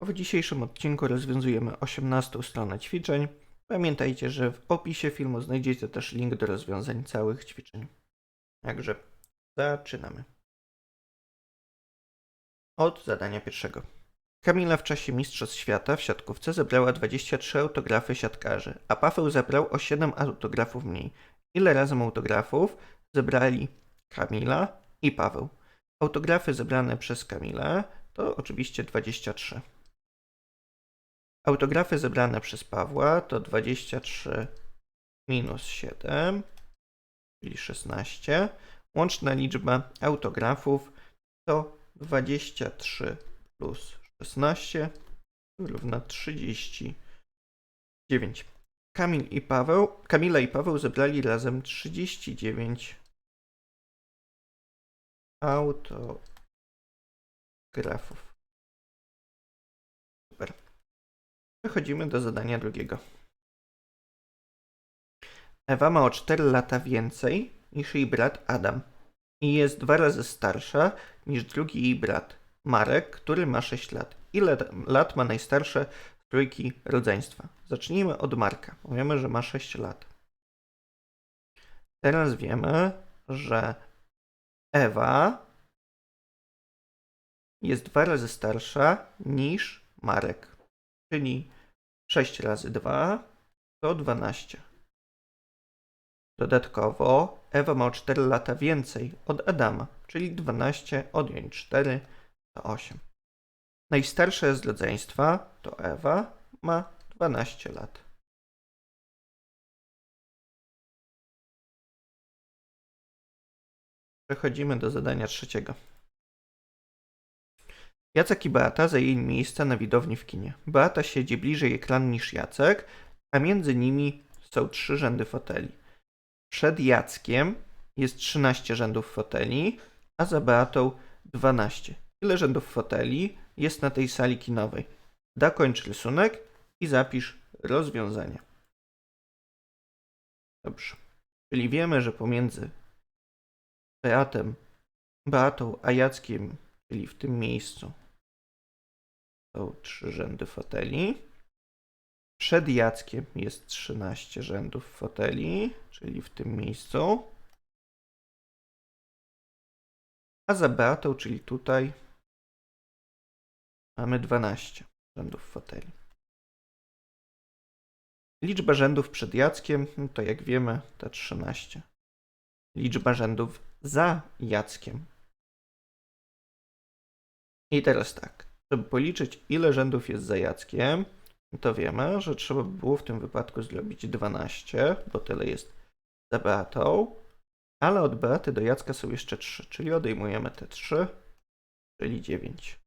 W dzisiejszym odcinku rozwiązujemy 18 stronę ćwiczeń. Pamiętajcie, że w opisie filmu znajdziecie też link do rozwiązań całych ćwiczeń. Także zaczynamy. Od zadania pierwszego. Kamila w czasie Mistrzostw Świata w siatkówce zebrała 23 autografy siatkarzy, a Paweł zebrał o 7 autografów mniej. Ile razem autografów zebrali Kamila i Paweł? Autografy zebrane przez Kamilę to oczywiście 23. Autografy zebrane przez Pawła to 23 minus 7, czyli 16. Łączna liczba autografów to 23 plus 16 równa 39. Kamil i Paweł, Kamila i Paweł zebrali razem 39 autografów. Super. Przechodzimy do zadania drugiego. Ewa ma o 4 lata więcej niż jej brat Adam i jest dwa razy starsza niż drugi jej brat Marek, który ma 6 lat. Ile lat ma najstarsze trójki rodzeństwa? Zacznijmy od Marka. Wiemy, że ma 6 lat. Teraz wiemy, że Ewa jest dwa razy starsza niż Marek. Czyli 6 razy 2 to 12. Dodatkowo Ewa ma o 4 lata więcej od Adama, czyli 12 odjąć 4 to 8. Najstarsza z rodzeństwa to Ewa ma 12 lat. Przechodzimy do zadania trzeciego. Jacek i Beata zajęli miejsca na widowni w kinie. Beata siedzi bliżej ekranu niż Jacek, a między nimi są trzy rzędy foteli. Przed Jackiem jest 13 rzędów foteli, a za Beatą 12. Ile rzędów foteli jest na tej sali kinowej? Dokończ rysunek i zapisz rozwiązanie. Dobrze. Czyli wiemy, że pomiędzy Beatem, Beatą a Jackiem, czyli w tym miejscu, są trzy rzędy foteli. Przed Jackiem jest 13 rzędów foteli, czyli w tym miejscu. A za Beatą, czyli tutaj, mamy 12 rzędów foteli. Liczba rzędów przed Jackiem, no to jak wiemy, to 13. Liczba rzędów za Jackiem. I teraz tak, żeby policzyć ile rzędów jest za Jackiem, to wiemy, że trzeba by było w tym wypadku zrobić 12, bo tyle jest za Beatą, ale od Beaty do Jacka są jeszcze 3, czyli odejmujemy te 3, czyli 9.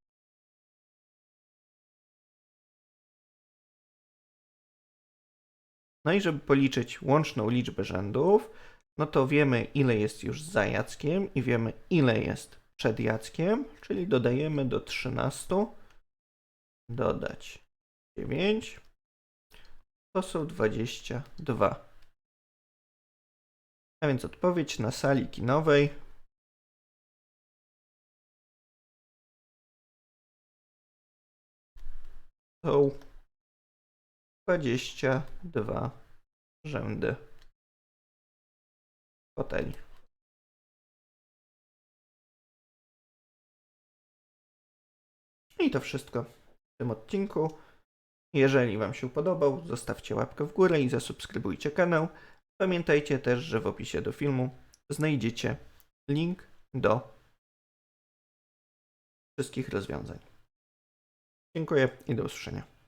No i żeby policzyć łączną liczbę rzędów, no to wiemy ile jest już za Jackiem i wiemy ile jest przed Jackiem, czyli dodajemy do 13 dodać 9 to są 22. A więc odpowiedź na sali kinowej są 22 rzędy foteli. I to wszystko w tym odcinku. Jeżeli Wam się podobał, zostawcie łapkę w górę i zasubskrybujcie kanał. Pamiętajcie też, że w opisie do filmu znajdziecie link do wszystkich rozwiązań. Dziękuję i do usłyszenia.